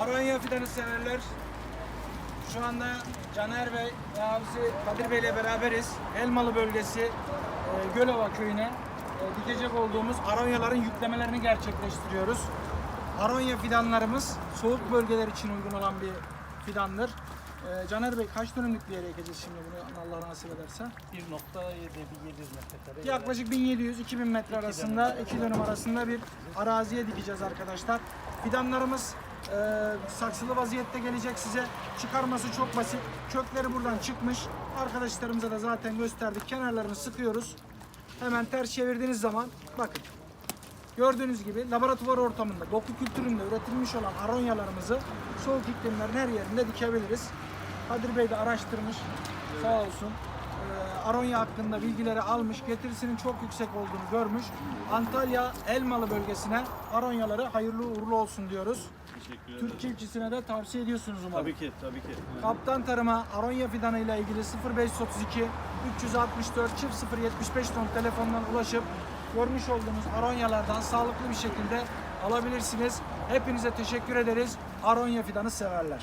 Aronya fidanı severler. Şu anda Caner Bey ve abisi Kadir Bey ile beraberiz. Elmalı bölgesi e, Gölova köyüne e, dikecek olduğumuz aronyaların yüklemelerini gerçekleştiriyoruz. Aronya fidanlarımız soğuk bölgeler için uygun olan bir fidandır. E, Caner Bey kaç dönümlük bir yere ekeceğiz şimdi bunu Allah nasip ederse? 1.7 bir 700 metrekare. Yaklaşık 1700-2000 metre arasında, iki dönüm arasında bir araziye dikeceğiz arkadaşlar. Fidanlarımız e, saksılı vaziyette gelecek size. Çıkarması çok basit. Kökleri buradan çıkmış. Arkadaşlarımıza da zaten gösterdik. Kenarlarını sıkıyoruz. Hemen ters çevirdiğiniz zaman bakın. Gördüğünüz gibi laboratuvar ortamında, doku kültüründe üretilmiş olan aronyalarımızı soğuk iklimlerin her yerinde dikebiliriz. Kadir Bey de araştırmış. Sağ olsun. Ee, Aronya hakkında bilgileri almış, getirisinin çok yüksek olduğunu görmüş. Antalya Elmalı bölgesine Aronyaları hayırlı uğurlu olsun diyoruz. Teşekkür ederim. Türk çiftçisine de tavsiye ediyorsunuz umarım. Tabii ki, tabii ki. Kaptan Tarım'a Aronya fidanı ile ilgili 0532 364 075 ton telefondan ulaşıp görmüş olduğunuz Aronyalardan sağlıklı bir şekilde alabilirsiniz. Hepinize teşekkür ederiz. Aronya fidanı severler.